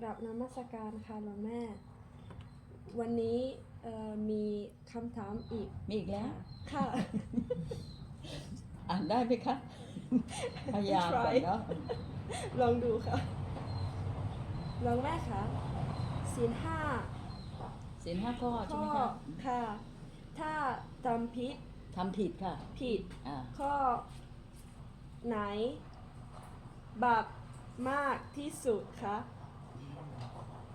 กราบนมัสการค่ะหลวงแม่ วันนี้เอ่อมีคำถามอีก มีอีกแล้ว ค่ะ อ่านได้ไหมคะ พยายามก่อนเนาะลองดูค่ะหลวงแม่คะศีลห้าสินห้าข้อใช่ข้ไหอมคะค่ะ ถ้าทำผิดทำผิดค่ะ ผิดอ่าข้อไหน บาปมากที่สุดคะ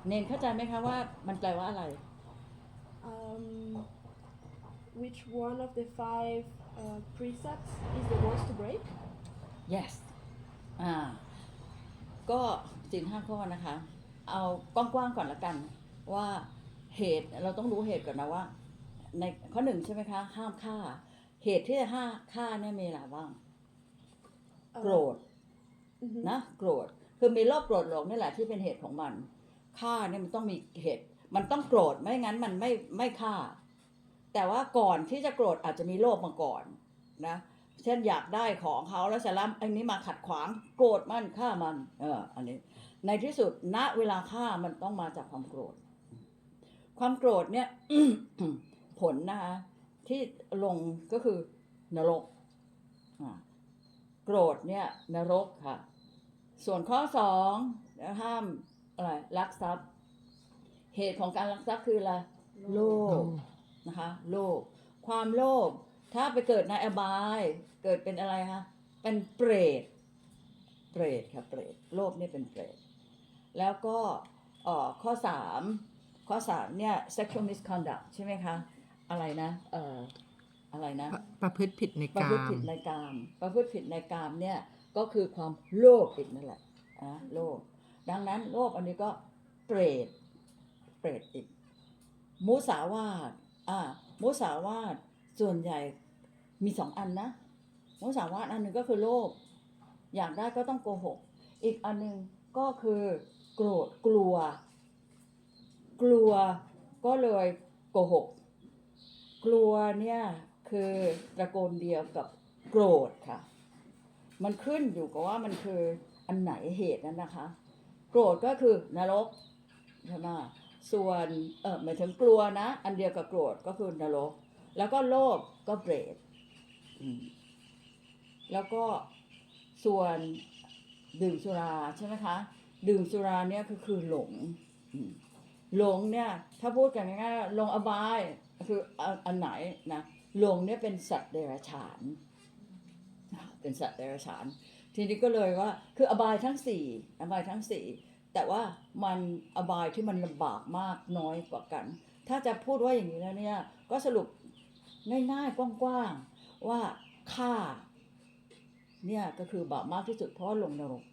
เนนเข้าใจไหมคะว่ามันแปลว่าอะไร um, which one of the five uh, precepts is the worst to break yes อ่า ก็สินห้าข้อนะคะ เอากว้างๆก่อนละกัน ว่าเหตุเราต้องรู้เหตุก่อนนะว่า ในข้อหนึ่งใช่ไหมคะ ห้ามฆ่า เหตุที่จะห้าฆ่าเนี่ยมีอะไรบ้างเอ่อโกรธอือฮึนะโกรธคือมีโรคโกรธหลงนี่แหละที่เป็นเหตุของมัน ฆ่าเนี่ยมันต้องมีเหตุ มันต้องโกรธไม่งั้นมันไม่ไม่ฆ่า แต่ว่าก่อนที่จะโกรธอาจจะมีโลภมาก่อนนะเช่นอยากได้ของเขาแล้วเสร็จแล้วไอันนี้มาขัดขวางโกรธมันฆ่ามันเอออันนี้ ในที่สุดณเวลาฆ่ามันต้องมาจากความโกรธ ความโกรธเนี่ยผลนะคะที่ลงก็คือนรกโกรธเนี่ยนรกค่ะ ส่วนข้อสองห้าม อะไรลักทรัพย์ เหตุของการลักทรัพย์คืออะไรโลภนะคะ โลภความโลภถ้าไปเกิดในอบาย เกิดเป็นอะไรคะเป็นเปรตเปรตค่ะเปรตโลภเนี่ยเป็นเปรตแล้วก็เอ่อข้อสามข้อสามเนี่ย sexual misconduct ใช่ไหมคะ อะไรนะเอ่ออะไรนะ ประประพฤติผิดในประกาพฤติมผิดในกามประพฤติผิดในกามเนี่ย ก็คือความโลภอีกนั่นแหละนะโลภ ดังนั้นโลภอันนี้ก็เปรตเปรตอีก มุสาวาทอ่ามุสาวาทส่วนใหญ่มีสองอันนะมุสาวาทอันหนึ่งก็คือโลภอยากได้ก็ต้องโกหก อีกอันหนึ่งก็คือ โกรธกลัว กลัวก็เลยโกหก กลัวเนี่ยคือตระโกนเดียวกับโกรธค่ะ มันขึ้นอยู่กับว่ามันคืออันไหนเหตุนั้นนะคะ โกรธก็คือนรกใช่ไหมส่วนเออหมายถึงกลัวนะ อันเดียวกับโกรธก็คือนรก แล้วก็โลภก็เปรตแล้วก็ส่วนดื่มสุราใช่ไหมคะ ดื่มสุราเนี่ยก็คือหลงหลงเนี่ย ถ้าพูดกันง่ายๆลงอบายคืออันไหนนะหลงเนี่ยเป็นสัตว์เดรัจฉานเป็นสัตว์เดรัจฉาน ทีนี้ก็เลยว่า คืออบายทั้งสี่อบายทั้งสี่แต่ว่ามันอบายที่มันลำบากมากน้อยกว่ากัน ถ้าจะพูดว่าอย่างนี้แล้วเนี่ย ก็สรุปง่ายๆกว้างๆว่าฆ่าเนี่ยก็คือบาปมากที่สุดเพราะว่าลงนรก